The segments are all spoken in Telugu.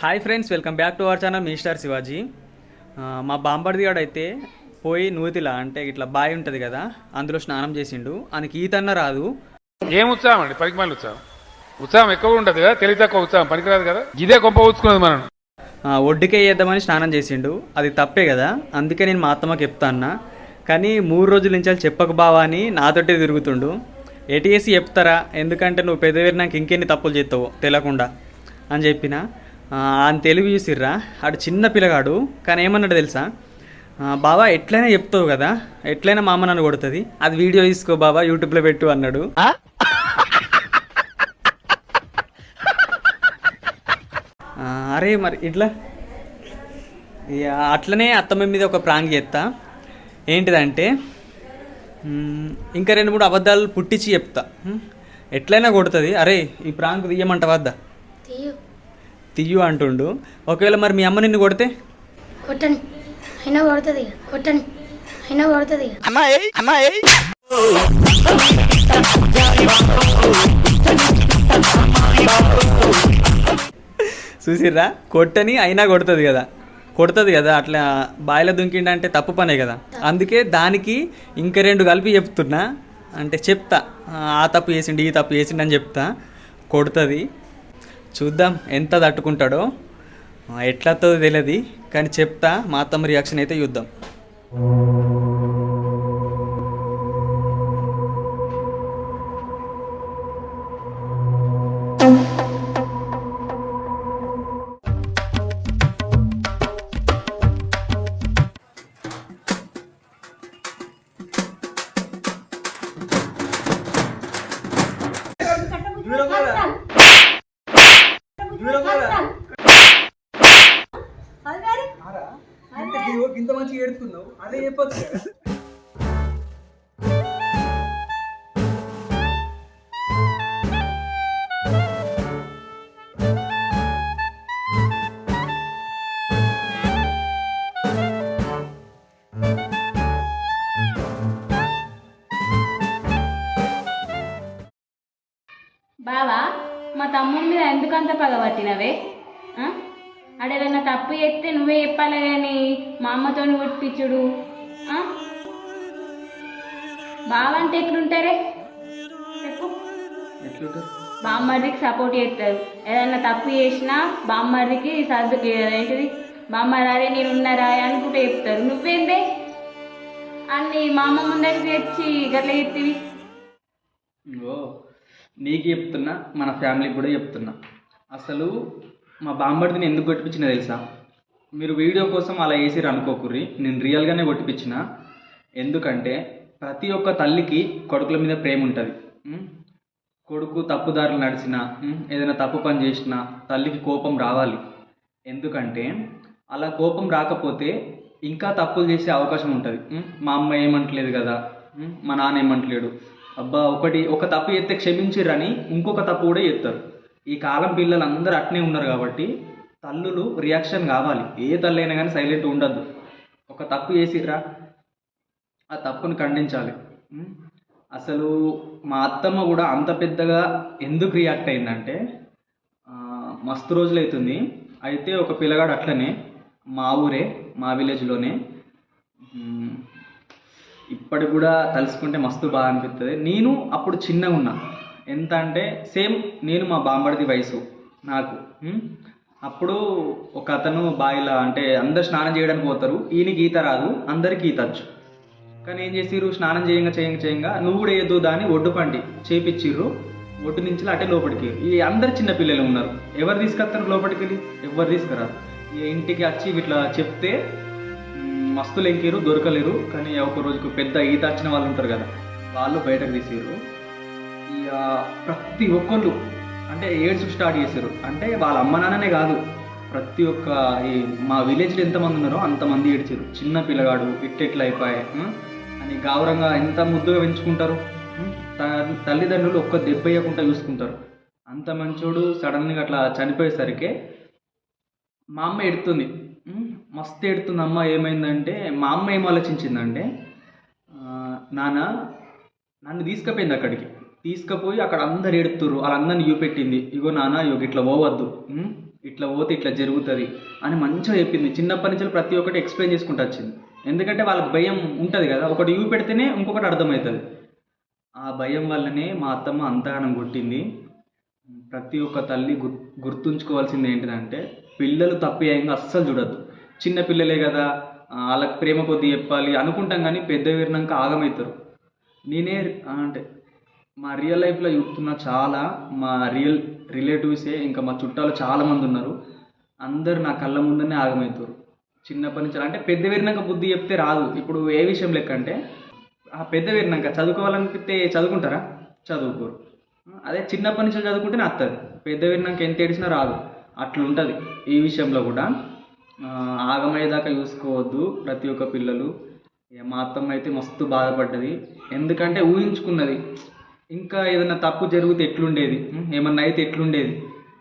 Hi friends welcome back to our channel mister Shivaji మా బాంబర్ది గాడు అయితే పోయి నూతిలా అంటే ఇట్లా బావి ఉంటుంది కదా అందులో స్నానం చేసిండు. ఆయనకి ఈతన్న రాదు. ఏం ఉత్సాహం అండి? పనికి మళ్ళీ ఉత్సాహం. ఉత్సాహం ఎక్కువ ఉంటుంది కదా తెలివి తక్కువ ఉత్సాహం పనికిరాదు కదా? ఇదే గొప్ప ఊచుకున్నది మనం ఒడ్డుకే వేద్దామని స్నానం చేసిండు. అది తప్పే కదా అందుకే నేను మా అత్తమ్మకి చెప్తా అన్న. కానీ మూడు రోజుల నుంచి చెప్పక బావా అని నాతోటే తిరుగుతుండు. ఏటీఎస్సి చెప్తారా? ఎందుకంటే నువ్వు పెద్దవేరు నాకు ఇంకెన్ని తప్పులు చేస్తావు తెలియకుండా అని చెప్పిన. ఆ, ఆయన తెలివి చూసిర్రా? ఆడు చిన్న పిల్లగాడు కానీ ఏమన్నాడు తెలుసా? బావా ఎట్లయినా చెప్తావు కదా ఎట్లయినా మా అమ్మ నన్ను కొడుతుంది. అది వీడియో తీసుకో బాబా యూట్యూబ్లో పెట్టు అన్నాడు. అరే మరి ఇట్లా? అట్లనే అత్తమ్మ మీద ఒక ప్రాంక్ చేస్తా ఏంటిదంటే ఇంకా రెండు మూడు అబద్ధాలు పుట్టించి చెప్తా. ఎట్లయినా కొడుతుంది. అరే ఈ ప్రాంక్ తీయమంట వద్దా తీయు తీయు అంటుండు. ఒకవేళ మరి మీ అమ్మ నిన్ను కొడితే? కొట్టని. అయినా కొడుతుంది కొట్టని. అయినా కొడుతుంది చూసిర్రా? కొట్టని అయినా కొడుతుంది కదా. కొడుతుంది కదా. అట్లా బాయిలో దుంకిండంటే తప్పు పనే కదా. అందుకే దానికి ఇంక రెండు కలిపి చెప్తున్నా. అంటే చెప్తా. ఆ తప్పు చేసిండు ఈ తప్పు చేసిండు అని చెప్తా. కొడుతుంది. చూద్దాం ఎంత తట్టుకుంటాడో. ఎట్లా తెలియదు కానీ చెప్తా మా అత్తమ్మ రియాక్షన్ అయితే చూద్దాం. ఇంత మంచిగా ఏడుతున్నావు అదే చెప్పచ్చు బావా మా తమ్ముడి మీద ఎందుకంత పగబట్టినవే? ఆడేదన్నా తప్పు చేస్తే నువ్వే చెప్పాలి కానీ మా అమ్మతో కొట్టిపించుడు ఆ? బావ అంటే ఎట్లుంటారే? చెప్పు. బామ్మర్దికి సపోర్ట్ చేస్తారు. ఏదన్నా తప్పు చేసినా బామ్మర్దికి సర్దు ఏంటిది? బామ్మర్ అరే నేను ఉన్నారా అనుకుంటే చెప్తారు. నువ్వేందే అన్ని మా అమ్మ ముందరికి తెచ్చి గట్ల చెప్తివి. ఓ నీకు చెప్తున్నా మన ఫ్యామిలీకి కూడా చెప్తున్నా. అసలు మా బామ్మడిని ఎందుకు కొట్టిపించినా తెలుసా? మీరు వీడియో కోసం అలా వేసిరు అనుకోకుర్రి నేను రియల్గానే కొట్టిపించిన. ఎందుకంటే ప్రతి ఒక్క తల్లికి కొడుకుల మీద ప్రేమ ఉంటుంది. కొడుకు తప్పుదారులు నడిచినా ఏదైనా తప్పు పని చేసినా తల్లికి కోపం రావాలి. ఎందుకంటే అలా కోపం రాకపోతే ఇంకా తప్పులు చేసే అవకాశం ఉంటుంది. మా అమ్మ ఏమంటలేదు కదా? మా నాన్న ఏమంటలేడు? అబ్బా ఒకటి ఒక తప్పు చేస్తే క్షమించిర్రని ఇంకొక తప్పు కూడా చేస్తారు. ఈ కాలం పిల్లలందరూ అట్నే ఉన్నారు కాబట్టి తల్లులు రియాక్షన్ కావాలి. ఏ తల్లి అయినా కానీ సైలెంట్ ఉండద్దు. ఒక తప్పు చేసిర్రా ఆ తప్పును ఖండించాలి. అసలు మా అత్తమ్మ కూడా అంత పెద్దగా ఎందుకు రియాక్ట్ అయిందంటే మస్తు రోజులు అవుతుంది అయితే ఒక పిల్లగాడు అట్లనే మా ఊరే మా విలేజ్లోనే ఇప్పటికి కూడా తలుసుకుంటే మస్తు బాగా అనిపిస్తుంది నేను అప్పుడు చిన్నగా ఉన్నా. ఎంత అంటే సేమ్ నేను మా బాంబడిది వయసు నాకు. అప్పుడు ఒక అతను బావిలా అంటే అందరు స్నానం చేయడానికి పోతారు ఈయనకి ఈత రాదు అందరికి ఈతచ్చు కానీ ఏం చేసిర్రు? స్నానం చేయంగా చేయంగా చేయంగా నువ్వు కూడా ఏదో దాన్ని ఒడ్డు పండి చేపిచ్చిర్రు ఒడ్డు నుంచి అటే లోపలికి ఈ అందరు చిన్న పిల్లలు ఉన్నారు. ఎవరు తీసుకొస్తారు లోపలికి వెళ్ళి? ఎవరు తీసుకురారు? ఈ ఇంటికి వచ్చి ఇట్లా చెప్తే మస్తులు మస్తు లెంకిరు దొరకలేరు. కానీ ఒక రోజుకు పెద్ద ఈత వచ్చిన వాళ్ళు ఉంటారు కదా వాళ్ళు బయటకు తీసిర్రు. ఇక ప్రతి ఒక్కళ్ళు అంటే ఏడ్స్ స్టార్ట్ చేశారు. అంటే వాళ్ళ అమ్మ నాన్ననే కాదు. ప్రతి ఒక్క ఈ మా విలేజ్లో ఎంతమంది ఉన్నారో అంతమంది ఏడ్చారు. చిన్న పిల్లగాడు ఇట్టెట్లు అయిపోయాయి అని గౌరవంగా ఎంత ముద్దుగా పెంచుకుంటారు? తల్లిదండ్రులు ఒక్క దెబ్బ వేయకుండా చూసుకుంటారు. అంత మంచోడు సడన్గా అట్లా చనిపోయేసరికి మా అమ్మ ఎడుతుంది మస్తు ఎడుతుంది అమ్మ ఏమైందంటే మా అమ్మ ఏం ఆలోచించిందంటే నాన్న నన్ను తీసుకుపోయింది అక్కడికి. తీసుకుపోయి అక్కడ అందరు ఎడుతుర్రు వాళ్ళందరిని చూపెట్టింది. ఇగో నాన్న ఇగో ఇట్లా పోవద్దు. ఇట్లా పోతే ఇట్లా జరుగుతుంది అని మంచిగా చెప్పింది. చిన్నప్పటి నుంచి ప్రతి ఒక్కటి ఎక్స్ప్లెయిన్ చేసుకుంటూ వచ్చింది. ఎందుకంటే వాళ్ళకి భయం ఉంటుంది కదా. ఒకటి ఇవి పెడితేనే ఇంకొకటి అర్థమవుతుంది. ఆ భయం వల్లనే మా అత్తమ్మ అంతగానం కొట్టింది. ప్రతి ఒక్క తల్లి గుర్ గుర్తుంచుకోవాల్సింది ఏంటిదంటే పిల్లలు తప్పియంగా అస్సలు చూడద్దు. చిన్న పిల్లలే కదా వాళ్ళకి ప్రేమ కొద్ది చెప్పాలి అనుకుంటాం కానీ పెద్ద విరినాక ఆగమవుతారు. నేనే అంటే మా రియల్ లైఫ్లో చూస్తున్న చాలా మా రియల్ రిలేటివ్సే ఇంకా మా చుట్టాలు చాలా మంది ఉన్నారు. అందరు నా కళ్ళ ముందనే ఆగమవుతారు చిన్నప్పటి నుంచి అంటే పెద్ద విరినాక బుద్ధి చెప్తే రాదు. ఇప్పుడు ఏ విషయం లెక్క అంటే ఆ పెద్ద విరినాక చదువుకోవాలనిపిస్తే చదువుకుంటారా? చదువుకోరు. అదే చిన్నప్పటి నుంచి చదువుకుంటేనే వస్తుంది పెద్ద విరినాక ఎంత ఏడిచినా రాదు. అట్లుంటుంది. ఈ విషయంలో కూడా ఆగమయ్యేదాకా చూసుకోవద్దు ప్రతి ఒక్క పిల్లలు. ఇక మా అత్తమ్మ అయితే మస్తు బాధపడ్డది. ఎందుకంటే ఊహించుకున్నది ఇంకా ఏదైనా తప్పు జరిగితే ఎట్లుండేది? ఏమన్నా అయితే ఎట్లుండేది?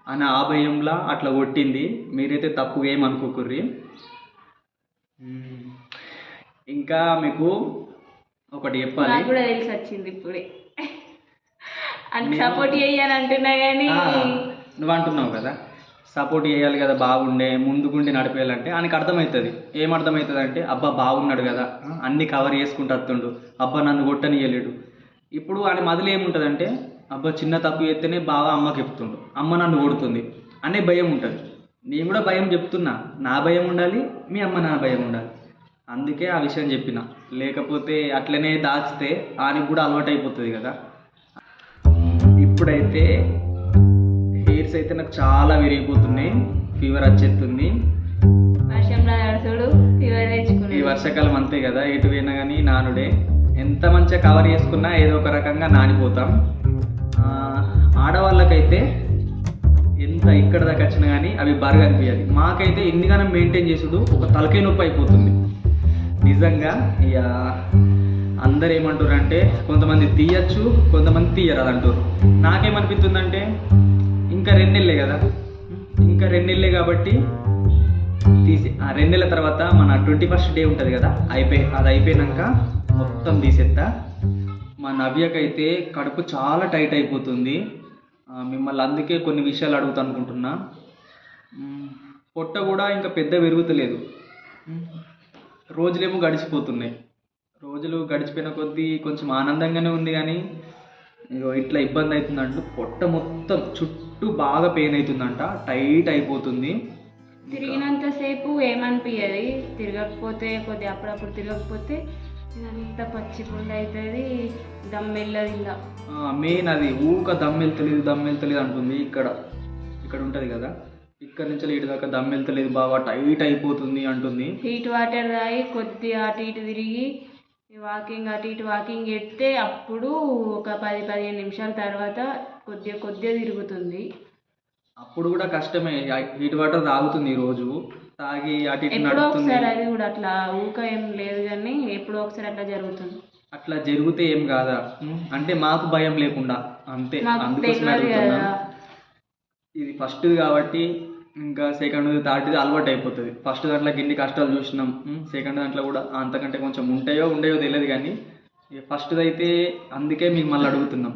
అని ఆ భయంలా అట్లా కొట్టింది. మీరైతే తప్పుగా ఏమనుకోకుర్రి. ఇంకా మీకు ఒకటి చెప్పాలి. నాకు కూడా తెలిసి వచ్చింది ఇప్పుడే. సపోర్ట్ చేయని అంటున్నా కానీ నువ్వు అంటున్నావు కదా. సపోర్ట్ చేయాలి కదా బాగుండే ముందుకుండి నడిపేయాలంటే. ఆయనకి అర్థమవుతుంది ఏం అర్థమవుతుంది అంటే అబ్బా బాగున్నాడు కదా. అన్ని కవర్ చేసుకుంటూ వస్తుండు. అబ్బా నన్ను కొట్టనియలేడు ఇప్పుడు ఆయన మొదలు ఏముంటుందంటే అబ్బా చిన్న తప్పు చేస్తేనే బాగా అమ్మకి చెప్తుండు. అమ్మ నన్ను కొడుతుంది అనే భయం ఉంటుంది. నేను కూడా భయం చెప్తున్నా. నా భయం ఉండాలి మీ అమ్మ నా భయం ఉండాలి. అందుకే ఆ విషయం చెప్పిన. లేకపోతే అట్లనే దాచితే ఆయనకి కూడా అలవాటు అయిపోతుంది కదా. ఇప్పుడైతే హెయిర్స్ అయితే నాకు చాలా విరిగిపోతున్నాయి. ఫీవర్ వచ్చేస్తుంది ఈ వర్షాకాలం అంతే కదా ఎటు పోయినా కానీ నానుడే. ఎంత మంచిగా కవర్ చేసుకున్నా ఏదో ఒక రకంగా నానిపోతాం. ఆడవాళ్ళకైతే ఎంత ఇక్కడ దాకా వచ్చినా కానీ అవి బరగ అనిపించాలి మాకైతే ఎన్నిగానం మెయింటైన్ చేసుడు ఒక తలకై నొప్పి అయిపోతుంది. నిజంగా ఇక అందరు ఏమంటారు అంటే కొంతమంది తీయచ్చు కొంతమంది తీయరు అది అంటారు నాకేమనిపిస్తుందంటే ఇంకా రెండేళ్ళే కదా. ఇంకా రెండేళ్ళే కాబట్టి తీసి ఆ రెండేళ్ళ తర్వాత మన ట్వంటీ ఫస్ట్ డే ఉంటుంది కదా అయిపోయి అది అయిపోయినాక మొత్తం తీసేస్తా మా నవ్యకైతే కడుపు చాలా టైట్ అయిపోతుంది. మిమ్మల్ని అందుకే కొన్ని విషయాలు అడుగుతా అనుకుంటున్నా. పొట్ట కూడా ఇంకా పెద్ద పెరుగుతలేదు. రోజులేమో గడిచిపోతున్నాయి. రోజులు గడిచిపోయిన కొద్దీ కొంచెం ఆనందంగానే ఉంది కానీ ఇగో ఇట్లా ఇబ్బంది అవుతుందంట పొట్ట మొత్తం చుట్టూ బాగా పెయిన్ అవుతుందంట టైట్ అయిపోతుంది. తిరిగినంతసేపు ఏమనిపించదు తిరగకపోతే కొద్దిగా అప్పుడప్పుడు తిరగకపోతే ఇదంతా పచ్చి అవుతుంది దమ్ వెళ్ళదు ఇలా మెయిన్ అది ఊక దమ్ వెళ్తలేదు దమ్ వెళ్తలేదు అంటుంది ఇక్కడ. ఇక్కడ ఉంటుంది కదా. ఇక్కడ నుంచి ఇటు దాకా దమ్ వెళ్తలేదు బాగా టైట్ అయిపోతుంది అంటుంది. హీట్ వాటర్ తాగి కొద్దిగా అటు ఇటు తిరిగి వాకింగ్ అటు ఇటు వాకింగ్ ఎత్తే అప్పుడు ఒక పది పదిహేను నిమిషాల తర్వాత కొద్దిగా కొద్దిగా తిరుగుతుంది. అప్పుడు కూడా కష్టమే హీట్ వాటర్ తాగుతుంది ఈ రోజు. తాగి అటు ఇటు ఎప్పుడో ఒకసారి అది కూడా అట్లా ఊక ఏం లేదు కానీ ఎప్పుడో ఒకసారి అట్లా జరుగుతుంది. అట్లా జరిగితే ఏం కాదా? అంటే మాకు భయం లేకుండా అంతే అందుకోసం అడుగుతున్నా. ఇది ఫస్ట్ కాబట్టి ఇంకా సెకండ్ థర్డ్ అలవాటు అయిపోతుంది. ఫస్ట్ దాంట్లోకి ఎన్ని కష్టాలు చూసినాం సెకండ్ దాంట్లో కూడా అంతకంటే కొంచెం ఉంటాయో ఉండయో తెలియదు కానీ ఫస్ట్ది అయితే అందుకే మీకు మళ్ళీ అడుగుతున్నాం?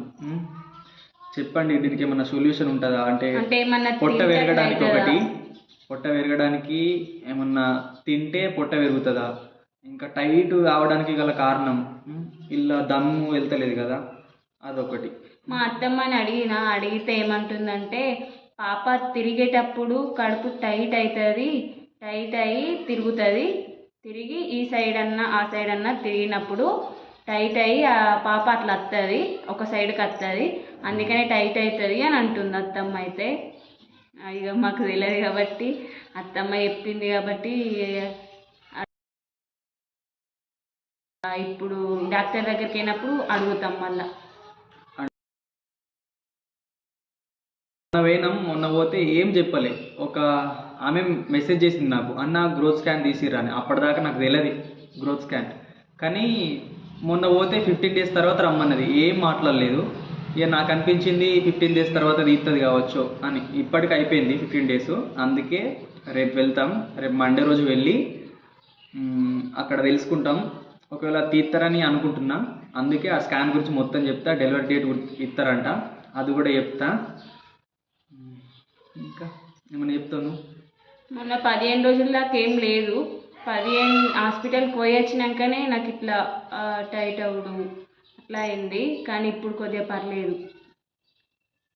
చెప్పండి దీనికి ఏమన్నా సొల్యూషన్ ఉంటుందా? అంటే పొట్ట పెరగడానికి అవుతుందా? ఒకటి. పొట్ట పెరగడానికి ఏమన్నా తింటే పొట్ట పెరుగుతుందా ఇంకా టైట్ కావడానికి గల కారణం ఇలా దమ్ము వెళ్తలేదు కదా అదొకటి. మా అత్తమ్మని అడిగిన అడిగితే ఏమంటుందంటే పాప తిరిగేటప్పుడు కడుపు టైట్ అవుతుంది టైట్ అయ్యి తిరుగుతుంది. తిరిగి ఈ సైడ్ అన్నా ఆ సైడ్ అన్నా తిరిగినప్పుడు టైట్ అయ్యి ఆ పాప అట్లా వస్తుంది ఒక సైడ్కి వస్తుంది అందుకనే టైట్ అవుతుంది అని అంటుంది అత్తమ్మ అయితే. ఇక మాకు తెలియదు కాబట్టి అత్తమ్మ చెప్పింది కాబట్టి ఇప్పుడు డాక్టర్ దగ్గరికి అయినప్పుడు అడుగుతాం మళ్ళా. మొన్న పోయినాం మొన్న పోతే ఏం చెప్పలే. ఒక ఆమె మెసేజ్ చేసింది నాకు అన్న గ్రోత్ స్కాన్ తీసిర్రా అని. అప్పటిదాకా నాకు తెలియదు గ్రోత్ స్కాన్ కానీ మొన్న పోతే ఫిఫ్టీన్ డేస్ తర్వాత రమ్మన్నది. ఏం మాట్లాడలేదు. ఇక నాకు అనిపించింది ఫిఫ్టీన్ డేస్ తర్వాత తీస్తుంది కావచ్చు అని. ఇప్పటికి అయిపోయింది ఫిఫ్టీన్ డేస్ అందుకే రేపు వెళ్తాం. రేపు మండే రోజు వెళ్ళి అక్కడ తెలుసుకుంటాం. ఒకవేళ తీస్తారని అనుకుంటున్నా అందుకే ఆ స్కాన్ గురించి మొత్తం చెప్తా డెలివరీ డేట్ ఇస్తారంట అది కూడా చెప్తా. ఇంకా ఏమైనా చెప్తాను మొన్న పదిహేను రోజుల ఏం లేదు. పదిహేను హాస్పిటల్కి పోయి వచ్చినాకనే నాకు ఇట్లా టైట్ అవ్వడం. అట్లా అయింది. కానీ ఇప్పుడు కొద్దిగా పర్లేదు.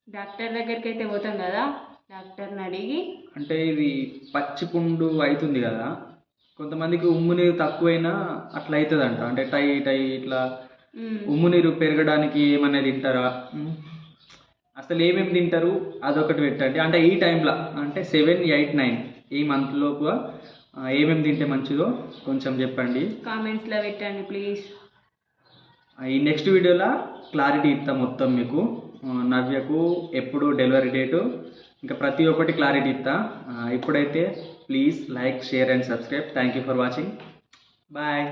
డాక్టర్ దగ్గరికి అయితే పోతాం కదా? డాక్టర్ని అడిగి అంటే ఇది పచ్చి పుండు అవుతుంది కదా? కొంతమందికి ఉమ్ము నీరు తక్కువైనా అట్లా అవుతుందంట అంటే టై టై ఇట్లా ఉమ్, ఉమ్ము నీరు పెరగడానికి ఏమన్నా తింటారా. అసలు ఏమేమి తింటారు? అదొకటి పెట్టండి. అంటే ఈ టైంలో అంటే సెవెన్ ఎయిట్ నైన్ ఈ మంత్ లోపు ఏమేమి తింటే మంచిదో కొంచెం చెప్పండి. కామెంట్స్లో పెట్టండి ప్లీజ్. ఈ నెక్స్ట్ వీడియోలో క్లారిటీ ఇస్తాం మొత్తం మీకు. నవ్యకు ఎప్పుడు డెలివరీ డేటు ఇంకా ప్రతి ఒక్కటి క్లారిటీ ఇస్తా. ఇప్పుడైతే please like share and subscribe thank you for watching bye